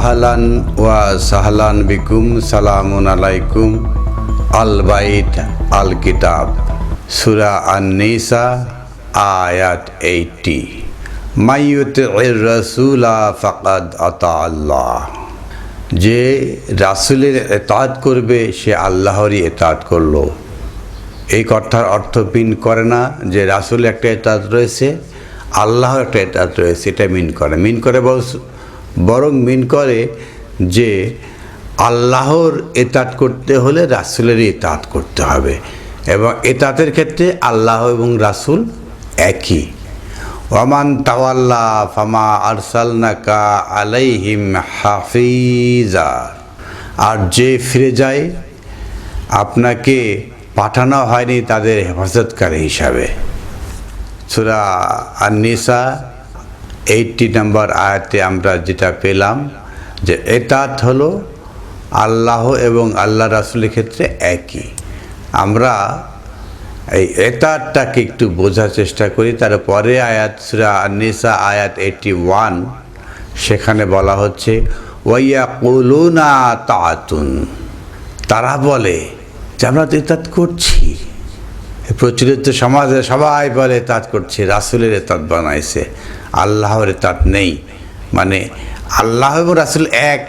আহলান ওয়া সাহলান বিকুম, সালামুন আলাইকুম। আল বাইত, আল কিতাব। সুরা আন নিসা আয়াত এইটি মাইয়ুত রসুলা ফকাদ আতা আল্লাহ। যে রাসুলের এতাত করবে, সে আল্লাহরই এতাত করল। এই কথার অর্থ পিন করে না যে রাসুল একটা এতাত রয়েছে আল্লাহ একটা এতাত রয়েছে, এটা মিন করে। মিন করে বস- বরং মিন করে যে আল্লাহর এতাত করতে হলে রাসুলেরই এতাত করতে হবে। এবং এতাতের ক্ষেত্রে আল্লাহ এবং রাসুল একই। ওয়ামান তাওয়াল্লা ফামা আরসালনাকা আলাইহিম হাফিজা। আর যে ফিরে যায়, আপনাকে পাঠানো হয়নি তাদের হেফাজতকারী হিসাবে। সুরা আননিসা এইটটি নাম্বার আয়াতে আমরা যেটা পেলাম যে এতাত হলো আল্লাহ এবং আল্লাহ রাসুলের ক্ষেত্রে একই। আমরা এই এতাতটাকে একটু বোঝার চেষ্টা করি। তারপরে আয়াত সুরা আননিসা আয়াত এইটটি ওয়ান সেখানে বলা হচ্ছে ওয়াইয়া কুলুনা তাতুন তারা বলে যে আমরা তো এতাত করছি। প্রচলিত সমাজে সবাই বলে তাঁত করছে, রাসুলের এতাত বানাইছে। আল্লাহর তাঁত নেই। মানে আল্লাহ এবং রাসুল এক।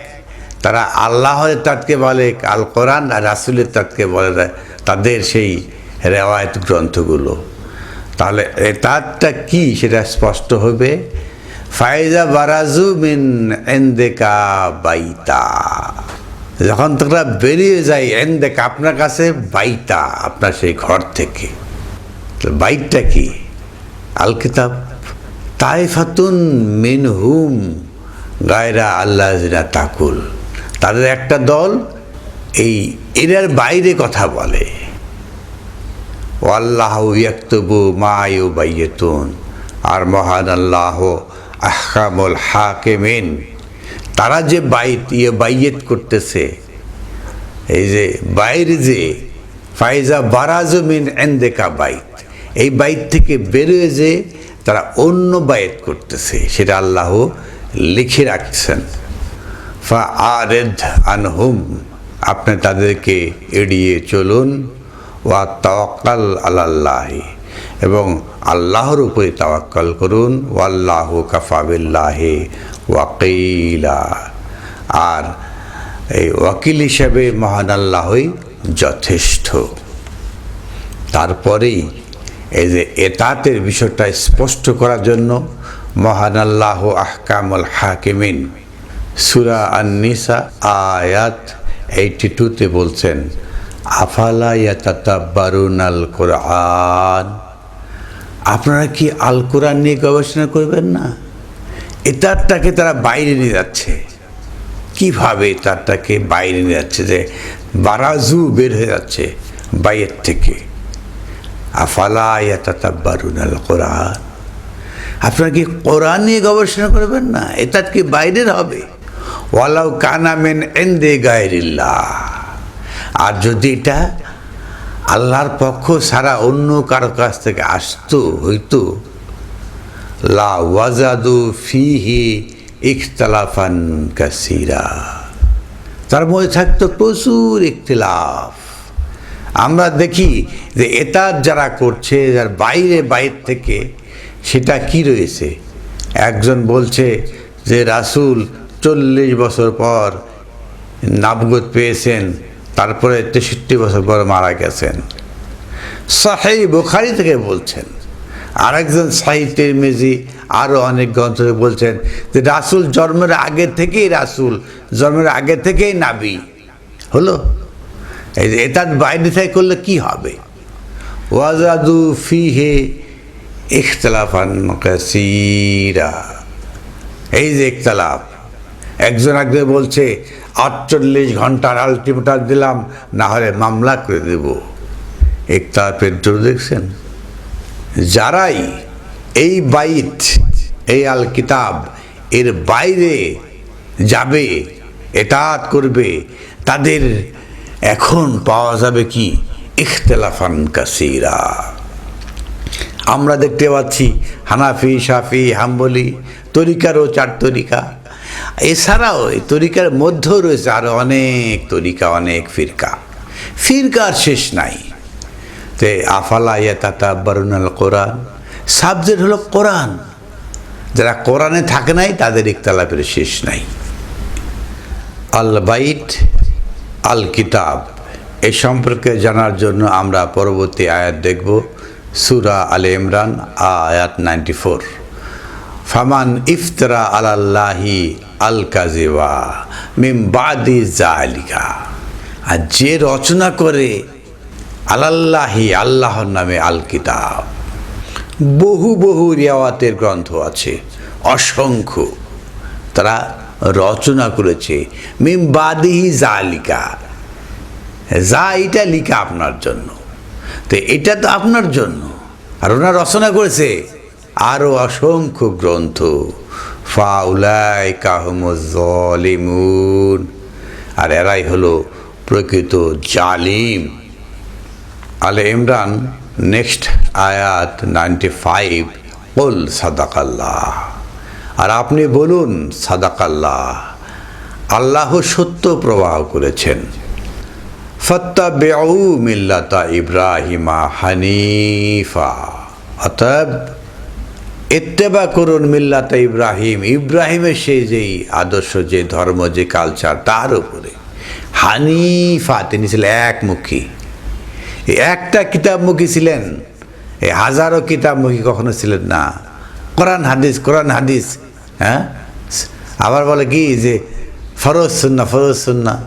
তারা আল্লাহর তাঁতকে বলে আল কোরআন আর রাসুলের তাঁতকে বলে তাদের সেই রেওয়ায়ত গ্রন্থগুলো। তাহলে এতাতটা কি সেটা স্পষ্ট হবে? ফায়জা বারাজু মিন এন্দেকা বাইতা। যখন তোমরা বেরিয়ে যাই এন্দেক আপনার কাছে, বাইতা আপনার সেই ঘর থেকে। তো বাইকটা কি? আল কিতাব তাইফাতুন মিন হুম গায়রা আল্লাহ তাকুল। তাদের একটা দল এই এরার বাইরে কথা বলে। আল্লাহ ইয়াক্তবু মায়ু বাইয়েতুন আর মহান আল্লাহ আহকামুল হাকেমিন। তারা যে বাইত ইয়ে বাইয়েত করতেছে, এই যে বাইরে যে ফাইজা বারাজমিন এন্দেকা বাইত। এই বাইত থেকে বেরোয় যে তারা অন্য বায়েত করতেছে, সেটা আল্লাহ লিখে রাখছেন। ফা আরেদ আনহুম, আপনি তাদেরকে এড়িয়ে চলুন, ওয়া তাওয়াক্কাল আলাল্লাহি, এবং আল্লাহর উপরে তাওয়াক্কাল করুন, ওয়াল্লাহ কাফাবিল্লাহি ওয়াকিলা। আর এই ওয়াকিল হিসাবে মহান আল্লাহই যথেষ্ট। তারপরেই এই যে এতাতের বিষয়টা স্পষ্ট করার জন্য মহান আল্লাহ আহকামুল হাকিমিন সুরা আন্নিসা আয়াত এইটি টুতে বলছেন, আফালা ইয়াতাতাব্বারুন আল কোরআন? আপনারা কি আল কোরআন নিয়ে গবেষণা করবেন না? এতারটাকে তারা বাইরে নিয়ে যাচ্ছে। কীভাবে তারটাকে বাইরে নিয়ে যাচ্ছে যে বারাজু বের হয়ে যাচ্ছে বাইরের থেকে? আফালা ইয়াতাতাব্বারুন আল কোরআন আপনারা কি কোরআন নিয়ে গবেষণা করবেন না? এটা কি বাইরের হবে? ওয়ালাউ কানামেন এন্দে গায়রিল্লাহ। আর যদি এটা আল্লাহর পক্ষ ছাড়া অন্য কারও কাছ থেকে আসতো, হইতো, লা ওয়াজাদু ফিহি ইখতালাফান কাসিরা। তার মধ্যে থাকতো প্রচুর ইখতিলাফ। আমরা দেখি যে এটা যারা করছে, যার বাইরে বাইরে থেকে, সেটা কি রয়েছে? একজন বলছে যে, রাসূল চল্লিশ বছর পর নাবগত পেয়েছেন, তারপরে তেষট্টি বছর পর মারা গেছেন। সাহেই বুখারি থেকে বলছেন। আরেকজন সাহি মেজি আরও অনেক গ্রন্থ বলছেন যে, রাসূল জন্মের আগে থেকেই রাসূল, জন্মের আগে থেকেই নাবি। হলো? এটার বাইরে থেকে করলে কি হবে? ওয়াজাদু ফিহে ইখতলাফান কাসীরা। এই যে ইখতলাফ, একজন একজন বলছে, আটচল্লিশ ঘণ্টার আলটিমেটার দিলাম, না হলে মামলা করে দেব। ইখতলাফের জোর দেখছেন? যারাই এই বাইত, এই আল কিতাব এর বাইরে যাবে, এতাত করবে, তাদের এখন পাওয়া যাবে কি? ইখতলাফান কাসিরা। আমরা দেখতে পাচ্ছি হানাফি সাফি হাম্বলি তরিকারও চার তরিকা। এছাড়াও এই তরিকার মধ্যেও রয়েছে আরও অনেক তরিকা, অনেক ফিরকা। ফিরকার শেষ নাই। তে আফালা ইয়াতা বারুনাল কোরআন সাবজেক্ট হলো কোরআন। যারা কোরআনে থাকে নাই, তাদের ইকতালাপের শেষ নাই। আল বাইট আল কিতাব এই সম্পর্কে জানার জন্য আমরা পরবর্তী আয়াত দেখব, সুরা আল ইমরান, আয়াত নাইনটি ফোর। ফামান ইফতরা আলাল্লাহি আল কাজিবা মিম বাদি জালিকা আর যে রচনা করে আলাল্লাহি, আল্লাহর নামে আল কিতাব বহু বহু রিয়াওয়াতের গ্রন্থ আছে, অসংখ্য। তারা রচনা করেছে। মিম বাদিহি জালিকা যা এটা লিখা আপনার জন্য। তো এটা তো আপনার জন্য। আর ওনার রচনা করেছে। আরও অসংখ্য গ্রন্থ। ফাউলাই কাহমুজলিমুন আর এরাই হলো প্রকৃত জালিম। আলে ইমরান, নেক্সট আয়াত নাইনটি ফাইভ। ওল সাদাকাল্লাহ। আর আপনি বলুন, সাদাকাল্লাহ, আল্লাহ সত্য প্রবাহ করেছেন। ফত্তা বেউ মিল্লাতা ইব্রাহিমা হানিফা। অতএব, ইত্তেবা করুন মিল্লাতা ইব্রাহিম। ইব্রাহিমের সেই যেই আদর্শ, যে ধর্ম, যে কালচার তার উপরে। হানিফা, তিনি ছিলেন একমুখী। একটা কিতাবমুখী ছিলেন, এই হাজারো কিতাবমুখী কখনো ছিলেন না। কোরআন, হাদিস কোরআন, হাদিস হ্যাঁ? আবার বলে কি যে, ফরজ সুন্না ফরজ সুন্না।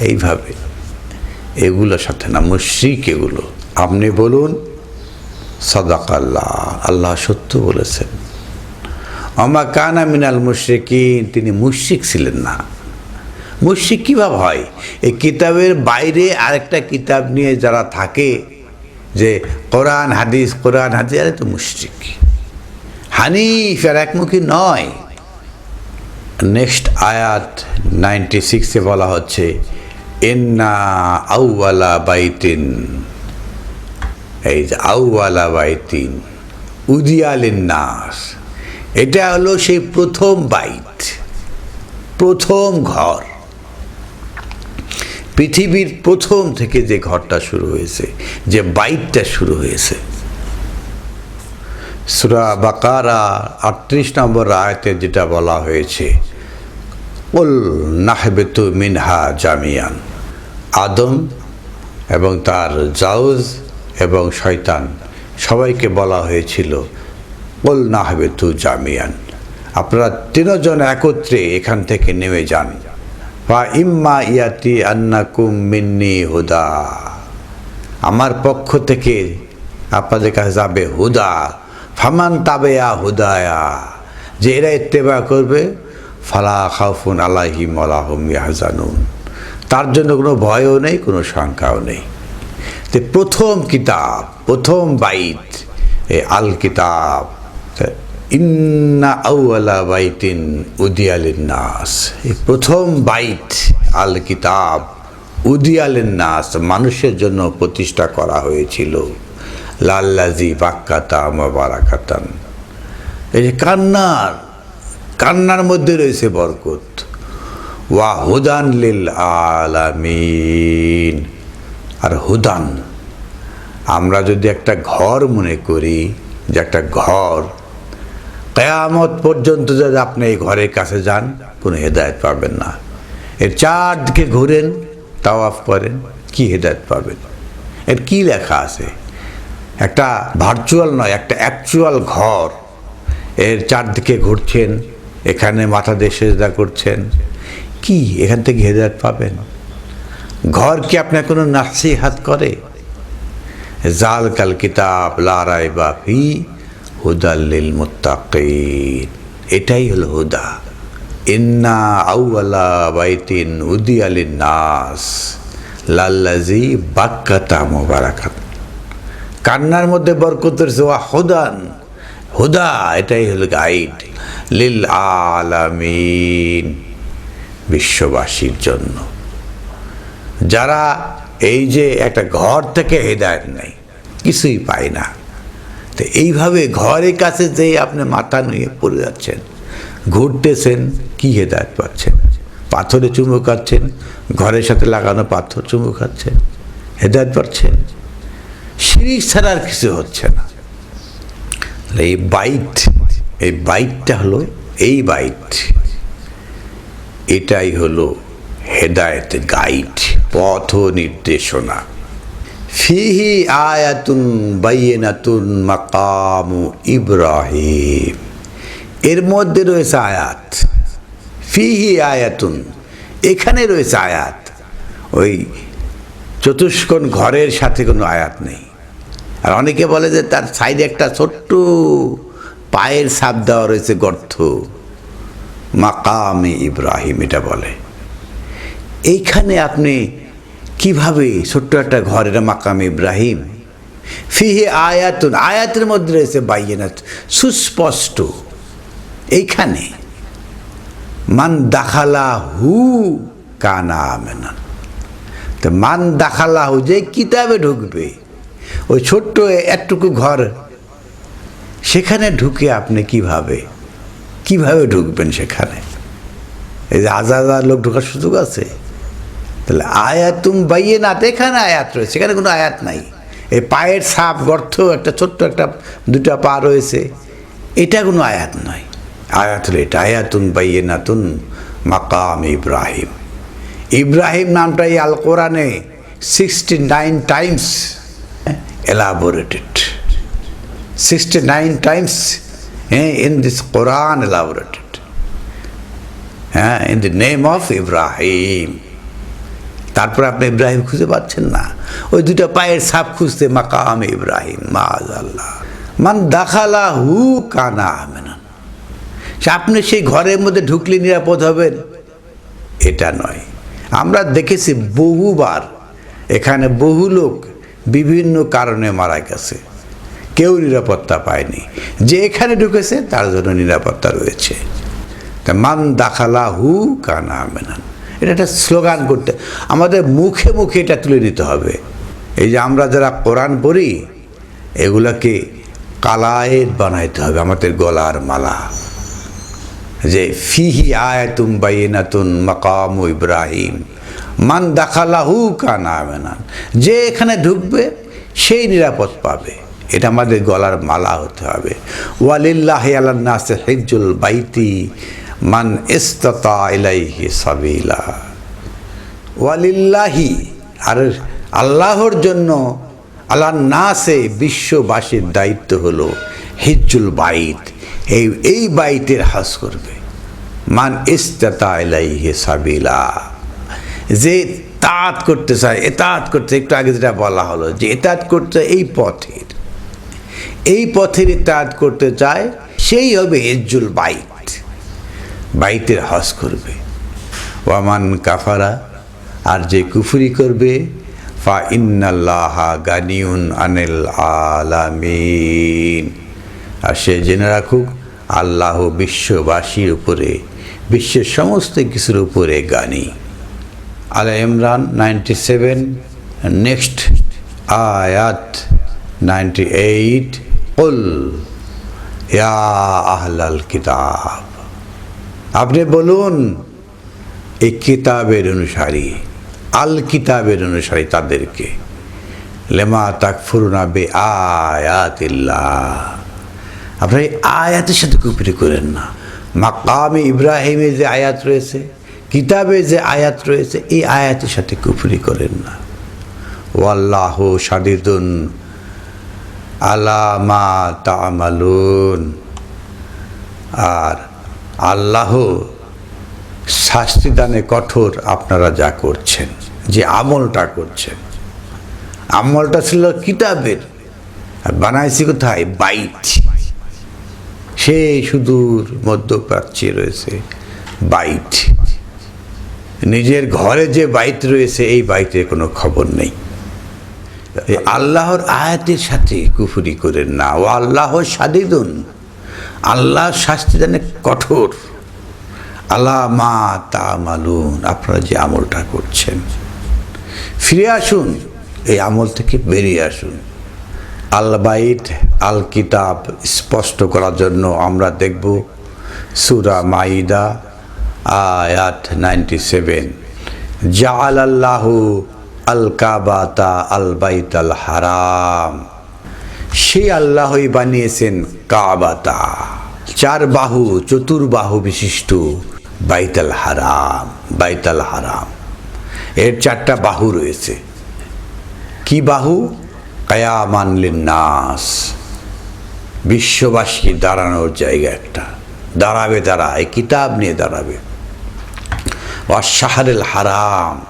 এইভাবে। এগুলোর সাথে না, মুশ্রিক এগুলো। আপনি বলুন সদাক আল্লাহ আল্লাহ সত্য বলেছেন। আমা কানা মিনাল মুশ্রিকিন, তিনি মুশ্রিক ছিলেন না। মুশ্রিক কীভাবে হয়? এই কিতাবের বাইরে আরেকটা কিতাব নিয়ে যারা থাকে, যে কোরআন, হাদিস কোরআন, হাদিস আরে তো মুশ্রিক। হানিফ আর একমুখী নয়। নেক্সট আয়াত নাইনটি সিক্সে বলা হচ্ছে এন্না আউওয়ালা বাইতিন। এই যে আউওয়ালা বাইতিন উদিয়ালিন নাস এটা হলো সেই প্রথম বাইত, প্রথম ঘর। পৃথিবীর প্রথম থেকে যে ঘরটা শুরু হয়েছে, যে বাইকটা শুরু হয়েছে। সুরা বাকারা আটত্রিশ নম্বর আয়তে যেটা বলা হয়েছে, উল নাহবেতু মিনহা জামিয়ান আদম এবং তার জাউজ এবং শয়তান, সবাইকে বলা হয়েছিল, উল নাহবেতু জামিয়ান আপনারা তিনজন একত্রে এখান থেকে নেমে যান। বা ইম্মা ইয়াতি আন্নাকুম মিন্নি হুদা আমার পক্ষ থেকে আপনাদের কাছে যাবে হুদা ফামান তাবেয়া হুদায়া, যে এরা ইত্তেবা করবে, ফালা খাউফুন আলাহিম আলাহম ইয়াহজানুন। তার জন্য কোনো ভয়ও নেই, কোনো শঙ্কাও নেই। তো প্রথম কিতাব, প্রথম বাইত এ আল কিতাব ইন্না আউআলা বাইতিন উদিয়ালিন নাস এই প্রথম বাইত, আল কিতাব উদিয়ালিন নাস মানুষের জন্য প্রতিষ্ঠা করা হয়েছিল। লাল্লাজি বাক্কাতা মাবারাকাতান এই যে কান্নার কান্নার মধ্যে রয়েছে বরকত। ওয়া হুদান লিল আলামিন। আর হুদান, আমরা যদি একটা ঘর মনে করি, যে একটা ঘর, কেয়ামত পর্যন্ত যদি আপনি এই ঘরের কাছে যান, কোনো হেদায়ত পাবেন না। এর চারদিকে ঘুরেন, তাওয়াফ করেন, কি হেদায়ত পাবেন? এর কি লেখা আছে? একটা ভার্চুয়াল নয়, একটা অ্যাকচুয়াল ঘর। এর চারদিকে ঘুরছেন, এখানে মাথা দিয়ে সেজদা করছেন। কি? এখান থেকে হেদায়ত পাবেন? ঘর কি আপনার কোনো নাসিহাত করে? জাল কাল কিতাব লারাই বা ফি হুদাল্লিল মুত্তাকিন। এটাই হলো হুদা। ইন্না আউয়ালা বাইতিন উদি আলিন নাস। লাল্লাজি বাক্কাতা মোবারাকাত। কান্নার মধ্যে বরকতের ওয়া হুদান। হুদা, এটাই হলো গাইড লিল আলামিন, বিশ্ববাসীর জন্য। যারা এই যে একটা ঘর থেকে হেদায়ত নেই কিছুই পায় না। তো এইভাবে ঘরের কাছে যেই আপনি মাথা নিয়ে পড়ে যাচ্ছেন। ঘুরতেছেন, কি হেদায়ত পাচ্ছেন? পাথরে চুমু খাচ্ছেন ঘরের সাথে লাগানো পাথর চুমু খাচ্ছেন হেদায়ত পাচ্ছেন? সিঁড়ি ছাড়া আর কিছু হচ্ছে না। এই বাইট এই বাইটটা হলো, এই বাইট এটাই হলো হেদায়েতের গাইড পথ নির্দেশনা। ফিহি আয়াতুন বাইনাতুন মাকামু ইব্রাহিম। এর মধ্যে রয়েছে আয়াত। ফিহি আয়াতুন, এখানে রয়েছে আয়াত। ওই চতুষ্কোণ ঘরের সাথে কোনো আয়াত নেই। আর অনেকে বলে যে তার সাইডে একটা ছোট্ট পায়ের সাপ দেওয়া রয়েছে গর্ত। মাকামে ইব্রাহিম এটা বলে। এইখানে আপনি কীভাবে ছোট্ট একটা ঘরের মাকাম ইব্রাহিম? ফিহে আয়াতুন, আয়াতের মধ্যে রয়েছে বাইনাত, সুস্পষ্ট। এইখানে, মান দাখালা হু কানা মেনান তো মান দাখালা হু যে কিতাবে ঢুকবে ওই ছোট্ট একটুকু ঘর, সেখানে ঢুকে আপনি কীভাবে? কীভাবে ঢুকবেন সেখানে? এই যে হাজার হাজার লোক ঢোকার সুযোগ আছে? তাহলে আয়াতুম বাইয়ে না এখানে আয়াত রয়েছে, সেখানে কোনো আয়াত নাই। এই পায়ের সাপ গর্ত, একটা ছোট্ট একটা, দুটা পা রয়েছে, এটা কোনো আয়াত নয় আয়াত হলো এটা আয়াতুন বাইয়ে নাতুন মাকাম ইব্রাহিম। ইব্রাহিম নামটা এই আল কোরআনে sixty nine times elaborated. 69 times eh, in this Quran elaborated. হ্যাঁ ইন দ্য নেম অফ ইব্রাহিম তারপর আপনি ইব্রাহিম খুঁজে পাচ্ছেন না। ওই দুটো পায়ের ছাপ খুঁজতে মাকাম ইব্রাহিম মাজ আল্লাহ মান দাখালা হু কানা আমেনান। সে আপনি সেই ঘরের মধ্যে ঢুকলে নিরাপদ হবেন। এটা নয়। আমরা দেখেছি বহুবার এখানে বহু লোক বিভিন্ন কারণে মারা গেছে। কেউ নিরাপত্তা পায়নি। যে এখানে ঢুকেছে, তার জন্য নিরাপত্তা রয়েছে। তা মান দাখালা হু কানা মেনান এটা একটা স্লোগান করতে, আমাদের মুখে মুখে এটা তুলে নিতে হবে। এই যে আমরা যারা কোরআন পড়ি, এগুলাকে কালায়ের বানাইতে হবে, আমাদের গলার মালা। যে ফিহি আয়াতুম বাইনাতুন মাকাম ইব্রাহিম। মান দাখালাহু কানা মেনান যে এখানে ঢুকবে, সেই নিরাপদ পাবে। এটা আমাদের গলার মালা হতে হবে। ওয়ালিল্লাহ আলান্নাস হিজুল বাইতি মান ইস্ততা ইলাইহি সাবিলা। ওয়ালিল্লাহি, আর আল্লাহর জন্য আল্লাহ নাসে বিশ্ববাসীর দায়িত্ব হলো হিজুল বাইত। এই এই বাইতের হাস করবে। মান ইস্তাতা ইলাইহি সাবিলা। যে তাঁত করতে চায়, এতাত করতে একটু আগে যেটা বলা হলো যে এতাত করতে এই পথের। এই পথের তাঁত করতে চায় সেই হবে হেজ্জুল বাইত। বাইতের হস করবে। ওয়ামান কাফারা, আর যে কুফুরি করবে, ফা ইন্নাল্লাহা গানিউন আনিল আলামিন। আর সে জেনে রাখুক, আল্লাহ বিশ্ববাসীর উপরে, বিশ্বের সমস্ত কিছুর উপরে গানি। আলা ইমরান নাইনটি সেভেন, নেক্সট আয়াত নাইনটি এইট, কুল, ইয়া আহলাল কিতাব। আপনি বলুন, এই কিতাবের অনুসারী, আল কিতাবের অনুসারী তাদেরকে, লেমা তাক ফুরুনা বে আয়াতিল্লাহ আপনার এই আয়াতের সাথে কুপিরি করেন না। মাকামে ইব্রাহিমে যে আয়াত রয়েছে কিতাবে যে আয়াত রয়েছে, এই আয়াতের সাথে কুফরি করেন না। ওয়াল্লাহ সাদিদুন আলামা তামালুন। আর আল্লাহ শাস্তিদানে কঠোর আপনারা যা করছেন, যে আমলটা করছেন। আমলটা ছিল কিতাবের। আর বানাইছি কোথায়? বাইট সে সুদূর মধ্যপ্রাচ্যে রয়েছে বাইট নিজের ঘরে যে বাইত রয়েছে, এই বাইতের কোনো খবর নেই। আল্লাহর আয়াতের সাথে কুফুরি করেন না। ও আল্লাহ সাদিদুন। আল্লাহ শাস্তি জানে কঠোর। আল্লাহ মা তা মালুন আপনারা যে আমলটা করছেন। ফিরে আসুন। এই আমল থেকে বেরিয়ে আসুন। আল বাইট আল কিতাব স্পষ্ট করার জন্য আমরা দেখব, সুরা মাইদা আয়াত নাইনটি সেভেন জাআল আল্লাহু আল কাবাতা আল বাইতাল হারাম। সেই আল্লাহই বানিয়েছেন কাবাতা। চার বাহু চতুর্বাহু বিশিষ্ট বাইতাল হারাম বাইতাল হারাম। এর চারটা বাহু রয়েছে। কি বাহু? কায়ামান নাস বিশ্ববাসী দাঁড়ানোর জায়গা একটা। দাঁড়াবে দাঁড়া এই কিতাব নিয়ে দাঁড়াবে। শাহরুল হারাম।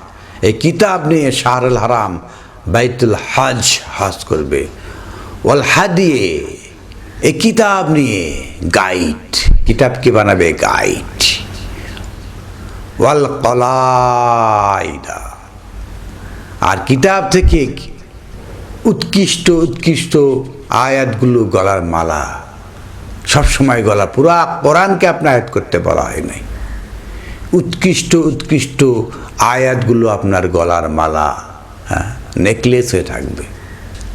এই কিতাব নিয়ে শাহরুল হারাম বাইতুল হাজ হাজ করবে। ওয়াল হাদিয়ে এই কিতাব নিয়ে গাইড। কিতাব কি বানাবে? গাইড। ওয়াল কলাইদা। আর কিতাব থেকে উৎকৃষ্ট উৎকৃষ্ট আয়াতগুলো গলার মালা। সবসময় গলা পুরা কোরআনকে আপনি আয়াত করতে বলা হয় নাই। উৎকৃষ্ট উৎকৃষ্ট আয়াতগুলো আপনার গলার মালা হ্যাঁ নেকলেস হয়ে থাকবে।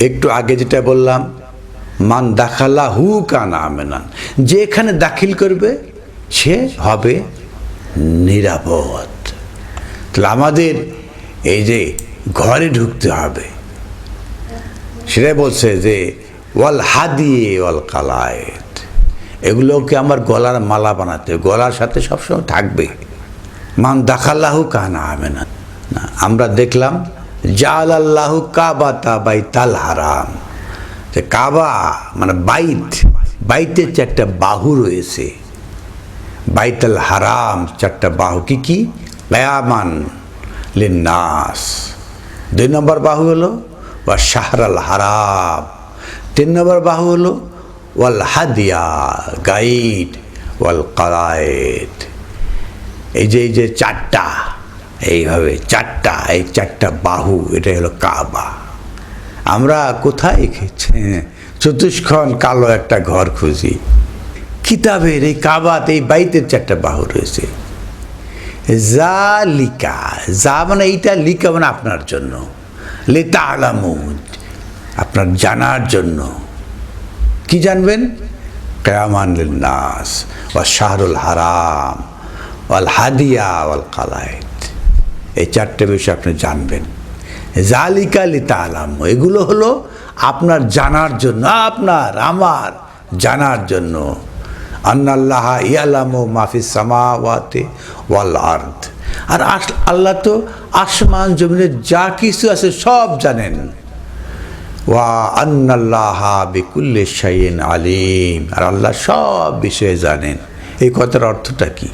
একটু আগে যেটা বললাম, মান দাখালা হু কানা আমেনান যে এখানে দাখিল করবে, সে হবে নিরাপদ। তাহলে আমাদের এই যে ঘরে ঢুকতে হবে, সেটাই বলছে যে, ওয়াল হাদিয়ে ওয়াল কালায়েত, এগুলোকে আমার গলার মালা বানাতে গলার সাথে সবসময় থাকবে। মান দাখাল্লাহু কানা হবে না, আমরা দেখলাম জাল আল্লাহু কাবাতা বাই তাল হারাম। যে কাবা মানে বাইত, বাইতের চারটা বাহু রয়েছে। বাইতাল হারাম চারটা বাহু কি কি? কয়ামান লিন্নাস। দুই নম্বর বাহু হলো, ওয়া শাহরাল হারাম। তিন নম্বর বাহু হলো, ওয়াল হাদিয়া, গাইড, ওয়াল কালায়েদ এই যে এই যে চারটা, এইভাবে চারটা, এই চারটা বাহু এটা হলো কাবা। আমরা কোথায় চতুষ্খন কালো একটা ঘর খুঁজি। কিতাবের এই কাবাত, এই বাইতের চারটা বাহু রয়েছে। যা লিকা যা মানে এইটা লিকা মানে আপনার জন্য। লেতা আলামুদ আপনার জানার জন্য। কি জানবেন? কেয়ামান নাস বা শাহরুল হারাম। ওয়াল হাদিয়া ওয়াল কালায়েত এই চারটে বিষয় আপনি জানবেন। জালিকা লিতা আলাম এগুলো হলো আপনার জানার জন্য, আপনার, আমার জানার জন্য। আন্নাল্লাহ ইয়ালাম ও মাফি সামাওয়াতে ওয়াল আর্থ আর আল্লাহ তো আসমান, জমিনে যা কিছু আছে সব জানেন। ওয়া আন্নাল্লাহ বিকুল্লে শাইন আলিম। আর আল্লাহ সব বিষয়ে জানেন। এই কথার অর্থটা কি?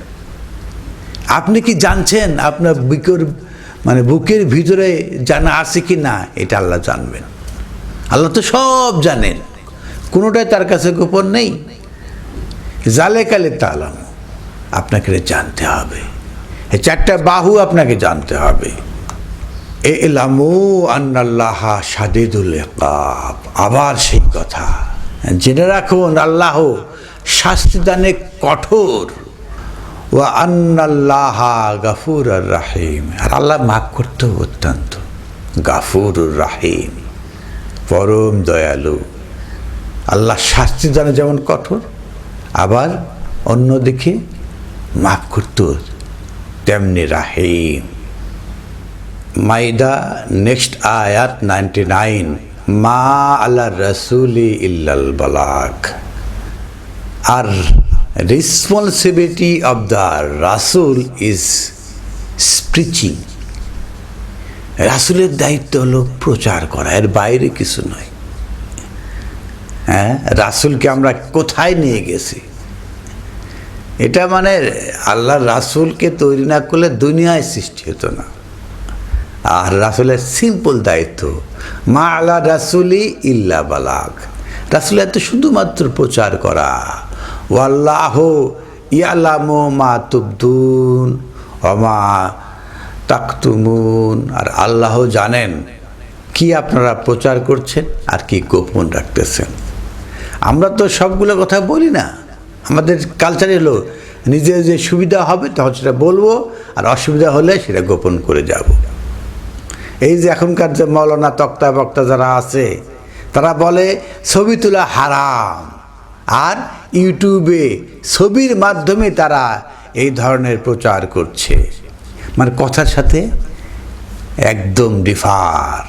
আপনি কি জানছেন আপনার বুকের মানে বুকের ভিতরে জানা আছে কি না? এটা আল্লাহ জানবেন। আল্লাহ তো সব জানেন। কোনোটাই তার কাছে গোপন নেই। জালে কালে তালাম। আপনাকে জানতে হবে। এই চারটা বাহু আপনাকে জানতে হবে। এ এলামু আন্নাল্লাহ সাদিদুল ইকাব। আবার সেই কথা। জেনে রাখুন, আল্লাহ শাস্তিদানে কঠোর। ও আন্নাল্লাহ গাফুর আর রাহিম। আর আল্লাহ মাফ করতে অত্যন্ত। গাফুর রাহিম। পরম দয়ালু। আল্লাহ শাস্তি দানে যেমন কঠোর, আবার অন্যদিকে মাফ করত তেমনি রাহিম। মাইদা নেক্সট আয়াত নাইনটি নাইন। মা আল্লাহ রসুলি ইল্লাল বালাক আর রেসপন্সিবিলিটি অব দ্য রাসুল ইজ স্প্রিচিং রাসুলের দায়িত্ব হলো প্রচার করা, এর বাইরে কিছু নয়। হ্যাঁ রাসুলকে আমরা কোথায় নিয়ে গেছি? এটা মানে আল্লাহ রাসুলকে তৈরি না করলে দুনিয়ায় সৃষ্টি হতো না। আর রাসুলের সিম্পল দায়িত্ব, মা আল্লাহ রাসুলি ইল্লা বালাক রাসুল এত শুধুমাত্র প্রচার করা। ও আল্লাহ ইয়ালামো মা তুবদুন অমা তাকতুমুন। আর আল্লাহ জানেন কি আপনারা প্রচার করছেন আর কি গোপন রাখতেছেন। আমরা তো সবগুলো কথা বলি না। আমাদের কালচার এলো নিজের যে সুবিধা হবে তখন সেটা বলব আর অসুবিধা হলে সেটা গোপন করে যাব। এই যে এখনকার যে মৌলানা তক্তা বক্তা যারা আছে, তারা বলে ছবি তোলা হারাম। আর ইউটিউবে ছবির মাধ্যমে তারা এই ধরনের প্রচার করছে মানে কথার সাথে একদম ডিফার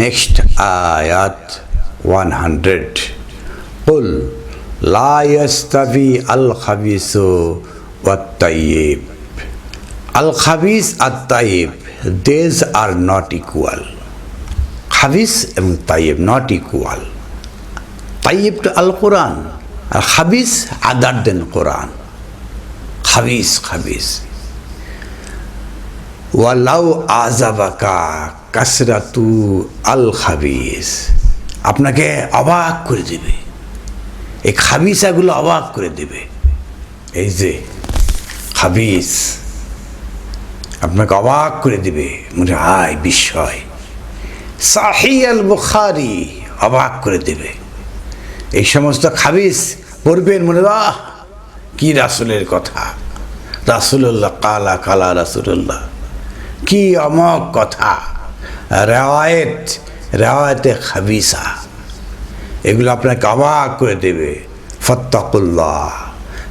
নেক্সট আয়াত one hundred قل لا يستوي الخبيث والطيب الخبيث الطيب these are not equal খাবিস এবং তাইব নট ইকুয়াল তাইব আল কোরআন। আর খাবিস, আদার দেন কোরআন। খাবিস খাবিস। ওয়ালাউ আজাবাকা কাসরাতু আল খাবিস। আপনাকে অবাক করে দেবে। এই খাবিসাগুলো অবাক করে দেবে। এই যে খাবিস, আপনাকে অবাক করে দিবে। মনে হায় বিস্ময়। সাহি আল বুখারি, অবাক করে দেবে। এই সমস্ত খাবিস পড়বেন মনে আহ, কি রাসুলের কথা? রাসুল্লাহ কালা কালা রাসুল্লাহ কি অমক কথা? রেওয়ায়েত, রেওয়ায়তে খাবিসা এগুলো আপনাকে অবাক করে দেবে। ফত্তাকুল্লাহ।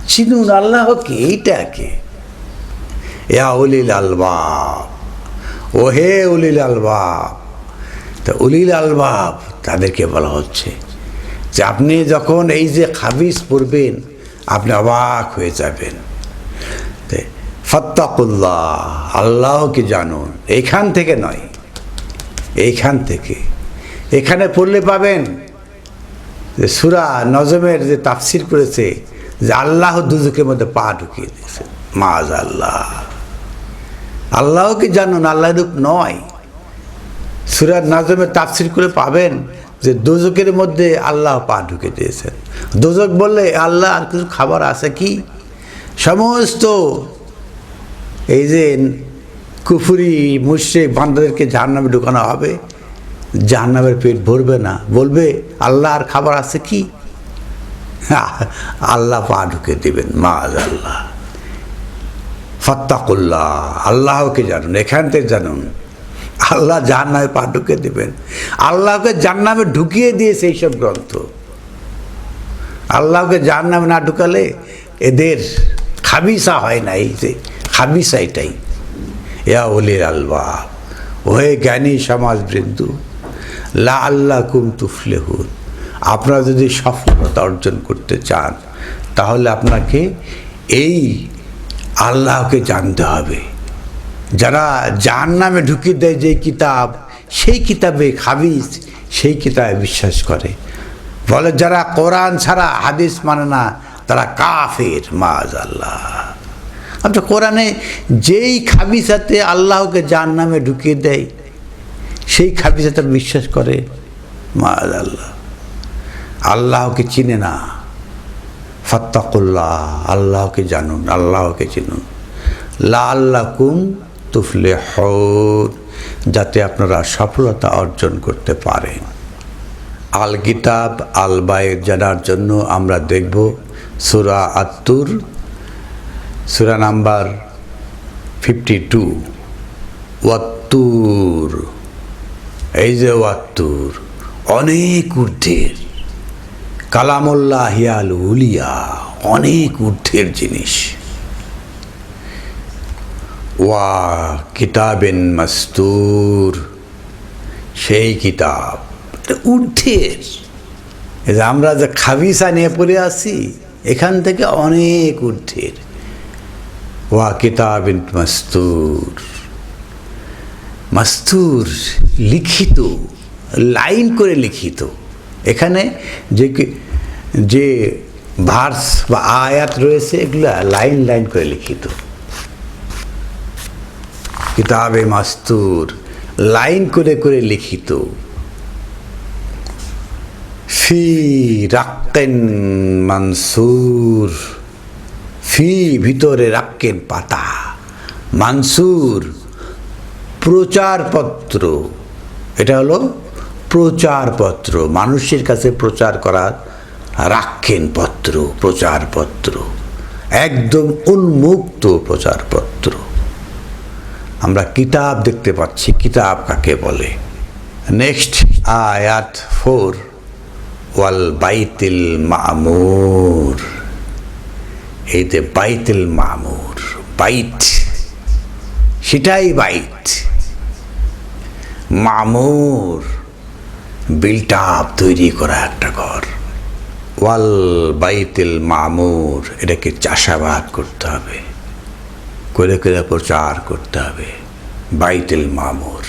চিনুন আল্লাহকে এইটাকে ইয়া উলিল আলবাব। ও হে উলিল আলবাব। তা উলিল আলবাব, তাদেরকে বলা হচ্ছে। যে আপনি যখন এই যে খাবিজ পড়বেন, আপনি অবাক হয়ে যাবেন। ফত্তাকুল্লাহ, আল্লাহকে জানুন। এইখান থেকে নয় এইখান থেকে। এখানে পড়লে পাবেন যে সুরা নজমের যে তাফসির করেছে, যে আল্লাহ দুজকের মধ্যে পা ঢুকিয়ে দিয়েছে। মাজ আল্লাহ আল্লাহকে জানুন আল্লাহ রূপ নয়। সুরার নাজমের তাফসির করে পাবেন যে দোজকের মধ্যে আল্লাহ পা ঢুকে দিয়েছেন। দোজক বললে আল্লাহ, আর কিছু খাবার আছে কি? সমস্ত এই যে কুফুরি, মুশ্রিক বান্দাদেরকে জাহান্নামে ঢুকানো হবে। জাহান্নামের পেট ভরবে না। বলবে, আল্লাহ, আর খাবার আছে কি? আল্লাহ পা ঢুকে দেবেন মাজ আল্লাহ ফত্তাকুল্লাহ, আল্লাহকে জানুন, এখান থেকে জানুন। আল্লাহ জাহান্নামে পা ঢুকে দেবেন। আল্লাহকে জাহান্নামে ঢুকিয়ে দিয়েছে এইসব গ্রন্থ। আল্লাহকে জাহান্নামে না ঢুকালে এদের খাবিসা হয় না, এই যে খাবিসা এটাই। ইয়া অলির আলবা ওহে জ্ঞানী সমাজবৃন্দু লা আল্লাহ কুম তুফলেহুন। আপনারা যদি সফলতা অর্জন করতে চান, তাহলে আপনাকে এই আল্লাহকে জানতে হবে। যারা যার নামে ঢুকিয়ে দেয় যে কিতাব, সেই কিতাবে খাবিজ সেই কিতাবে বিশ্বাস করে। বলে যারা কোরআন ছাড়া হাদিস মানে না, তারা কাফের মাজ আল্লাহ আপনার কোরআনে যেই খাবিসাতে আল্লাহকে যার নামে ঢুকিয়ে দেয়, সেই খাবিসাতে বিশ্বাস করে মাজ আল্লাহ আল্লাহকে চিনে না। ফত্তাকুল্লাহ, আল্লাহকে জানুন, আল্লাহকে চিনুন। লা আল্লাহ কুম তুফলে যাতে আপনারা সফলতা অর্জন করতে পারেন। আল কিতাব আল বায়ের জানার জন্য আমরা দেখব সুরা আত্তুর, সুরা নাম্বার ফিফটি টু। ওয়াত্তুর, এই যে ওয়াত্তুর, অনেক ঊর্ধ্বের। কালামুল্লাহ হিয়াল উলিয়া অনেক ঊর্ধ্বের জিনিস। ওয়া কিতাবেন মাস্তুর। সেই কিতাব। ঊর্ধ্বের। এই যে আমরা যে খাবিসা নিয়ে পড়ে আসি এখান থেকে অনেক ঊর্ধ্বের। ওয়া কিতাবিন মাস্তুর। মাস্তুর লিখিত, লাইন করে লিখিত। এখানে যে যে ভার্স বা আয়াত রয়েছে, এগুলো লাইন লাইন করে লিখিত। কিতাবে মাস্তুর, লাইন করে করে লিখিত। ফি রাক্কেন মানসুর, ফি ভিতরে রাক্কেন পাতা। মানসুর, প্রচারপত্র, এটা হলো প্রচারপত্র, মানুষের কাছে প্রচার করার রাখেন পত্র, প্রচারপত্র। একদম উন্মুক্ত প্রচারপত্র। আমরা কিতাব দেখতে পাচ্ছি, কিতাব কাকে বলে? নেক্সট আয়াত ফোর ওয়াল বাইতিল মামুর। এই যে বাইতুল মামুর বাইট সেটাই বাইট মামুর, বিল্ট তৈরি করা একটা ঘর। ওয়াল বাইতুল মামুর, এটাকে চাষাবাদ করতে হবে। করে করে প্রচার করতে হবে। বাইতুল মামুর।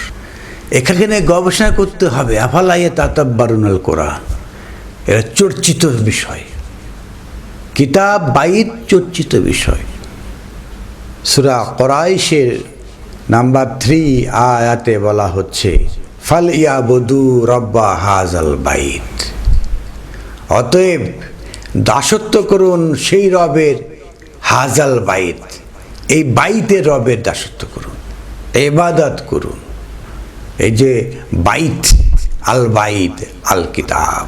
এখানে গবেষণা করতে হবে। আফালাইয়ে তাতাব্বারুনাল কোরআন। এটা চর্চিত বিষয়। কিতাব বাইত চর্চিত বিষয়। সুরা করাইশের নাম্বার থ্রি আয়াতে বলা হচ্ছে, ফাল ইয়াবুদু রব্বা হাজাল বাইত। অতএব দাসত্ব করুন সেই রবের হাজাল বাইত। এই বাইতের রবের দাসত্ব করুন এবাদত করুন। এই যে বাইত, আল বাইত, আল কিতাব।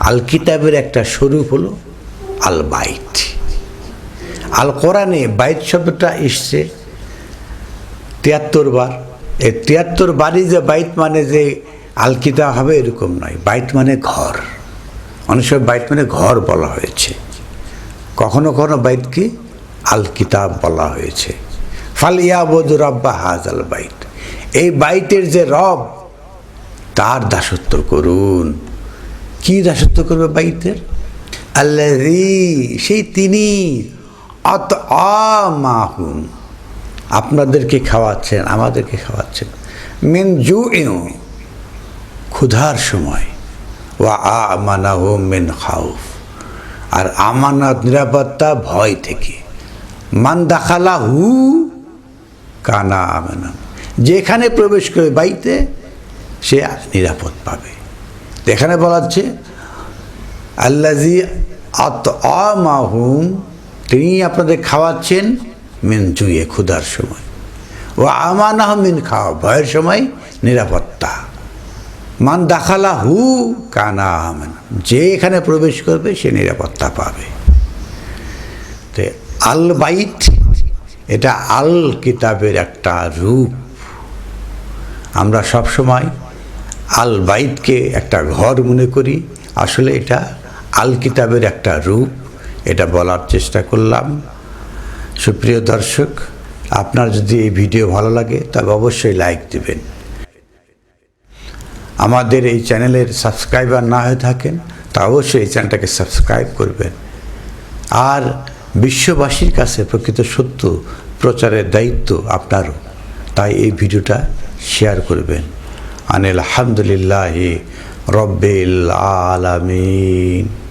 আল কিতাবের একটা স্বরূপ হলো আল বাইত। আল কোরআনে বাইত শব্দটা এসছে তিয়াত্তর বার। এই তিয়াত্তর বারই যে বাইত মানে যে আল কিতাব হবে এরকম নয়, বাইত মানে ঘর। অনেক সময় বাইত মানে ঘর বলা হয়েছে। কখনো কখনো বাইতকে আল কিতাব বলা হয়েছে। ফাল ইয়াবুদ রব্বা হাজ আল বাইত। এই বাইতের যে রব, তার দাসত্ব করুন। কি দাসত্ব করবে বাইতের? আল্লাহি সেই তিনি অত আমাহুম আপনাদেরকে খাওয়াচ্ছেন, আমাদেরকে খাওয়াচ্ছেন। মেন জু এও ক্ষুধার সময়। ও আমানাহ মেন খাউফ। আর আমানত নিরাপত্তা ভয় থেকে। মান দাখালা হু কানা আমেনা। যেখানে প্রবেশ করে বাড়িতে সে নিরাপদ পাবে। এখানে বলা হচ্ছে আল্লাজি আত আমাহুম তিনি আপনাদের খাওয়াচ্ছেন মিন জুয়ে ক্ষুধার সময়। ও আমানাহ মিন খাওয়া, ভয়ের সময় নিরাপত্তা। মান দাখালা হু কানা আমেন। যে এখানে প্রবেশ করবে, সে নিরাপত্তা পাবে। তে আল বাইট এটা আল কিতাবের একটা রূপ। আমরা সব সময় আল বাইতকে একটা ঘর মনে করি। আসলে এটা আল কিতাবের একটা রূপ। এটা বলার চেষ্টা করলাম। সুপ্রিয় দর্শক, আপনার যদি এই ভিডিও ভালো লাগে, তবে অবশ্যই লাইক দিবেন। আমাদের এই চ্যানেলের সাবস্ক্রাইবার না হয়ে থাকেন, তা অবশ্যই এই চ্যানেলটাকে সাবস্ক্রাইব করবেন। আর বিশ্ববাসীর কাছে প্রকৃত সত্য প্রচারের দায়িত্ব আপনারও। তাই এই ভিডিওটা শেয়ার করবেন। আনিল আলহামদুলিল্লাহ রব্বিল আলামিন।